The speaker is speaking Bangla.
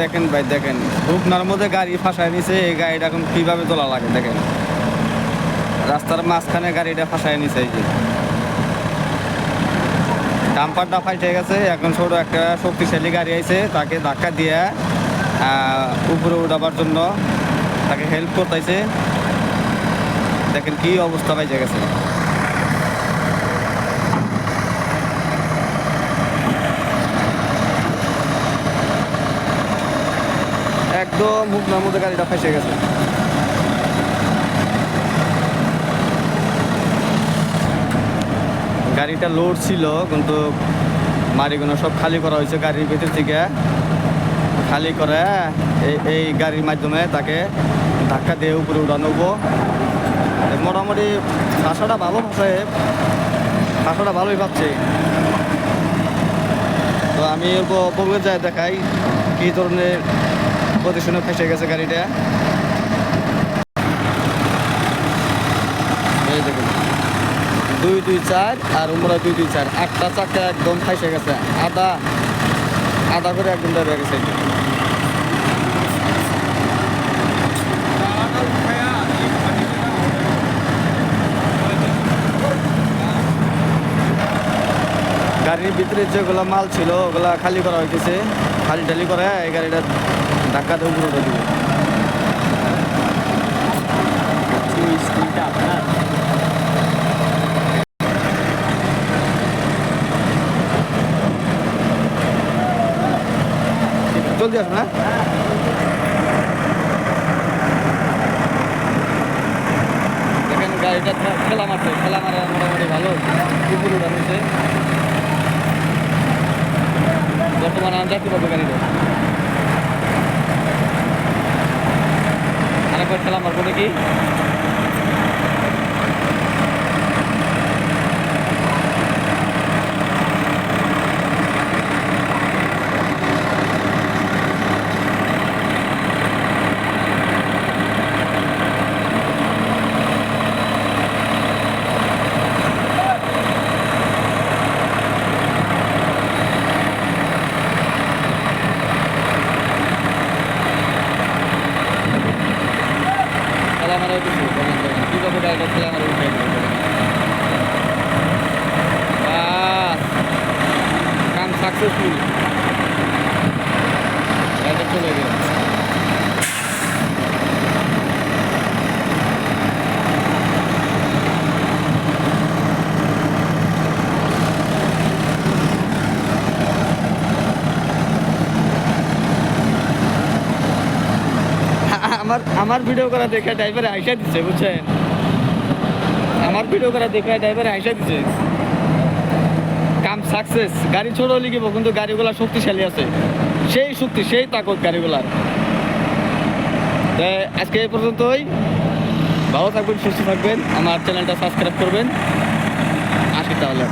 দেখেন ভাই, দেখেন। রুকনার মধ্যে গাড়ি ফাঁসায় নিছে, এই গাড়িটা এখন কীভাবে তোলা লাগে, দেখেন। রাস্তার মাঝখানে গাড়িটা ফাঁসায় নিছে, এই যে। ডাম্পারটা ফাইটে গেছে, এখন ছোট একটা শক্তিশালী গাড়ি আইছে, তাকে ধাক্কা দিয়ে উপরে উঠাবার জন্য তাকে হেল্প করতেছে। দেখেন কি অবস্থা পাইছে গেছে। একদম হুকনার মধ্যে গাড়িটা ফেসে গেছে। গাড়িটা লোড ছিল, কিন্তু মারিগুলো সব খালি করা হয়েছে গাড়ির ভিতর থেকে। খালি করে এই গাড়ির মাধ্যমে তাকে ধাক্কা দিয়ে উপরে উঠানো। মোটামুটি ভাষাটা ভালো ভাষায় ভাষাটা ভালোই পাচ্ছে তো আমি বলবে যায় দেখাই, কী ধরনের পজিশনে ফেসে গেছে গাড়িটা। দুই দুই চার আর উমরা দুই দুই চার। আটটা চাকা একদম ফাইসে গেছে। আদা আদা করে একদম ডেবে গেছে। গাড়ির ভিতরে যেগুলো মাল ছিল, ওগুলা খালি করা হইতেছে। খালি টালি করে এই গাড়িটা ধাক্কা দিয়ে উপরে উঠে জলদি আসুন হ্যাঁ। দেখেন, গাড়িটা ঠেলা মারছে ঠেলা মারা মোটামুটি ভালো। উপরে যাত্রী পাবো গাড়িটা আরেকবার ঠেলা মারবো নাকি? ঠেলা একটু হইতেছে দেখেন দেখেন কীভাবে গাড়িটা ঠেলা মারা উঠে কাম সাকসেসফুল আমার আমার ভিডিও করা দেখে ড্রাইভারে আইসা দিচ্ছে বুঝছেন? আমার ভিডিও করা দেখে ড্রাইভারে আইসা দিচ্ছে কাম সাকসেস গাড়ি ছোট লিখিব কিন্তু গাড়িগুলা শক্তিশালী আছে। সেই শক্তি, সেই তাকত গাড়িগুলার। আজকে এই পর্যন্তই। ভালো থাকবেন, সুস্থ থাকবেন। আমার চ্যানেলটা সাবস্ক্রাইব করবেন। আসি তাহলে।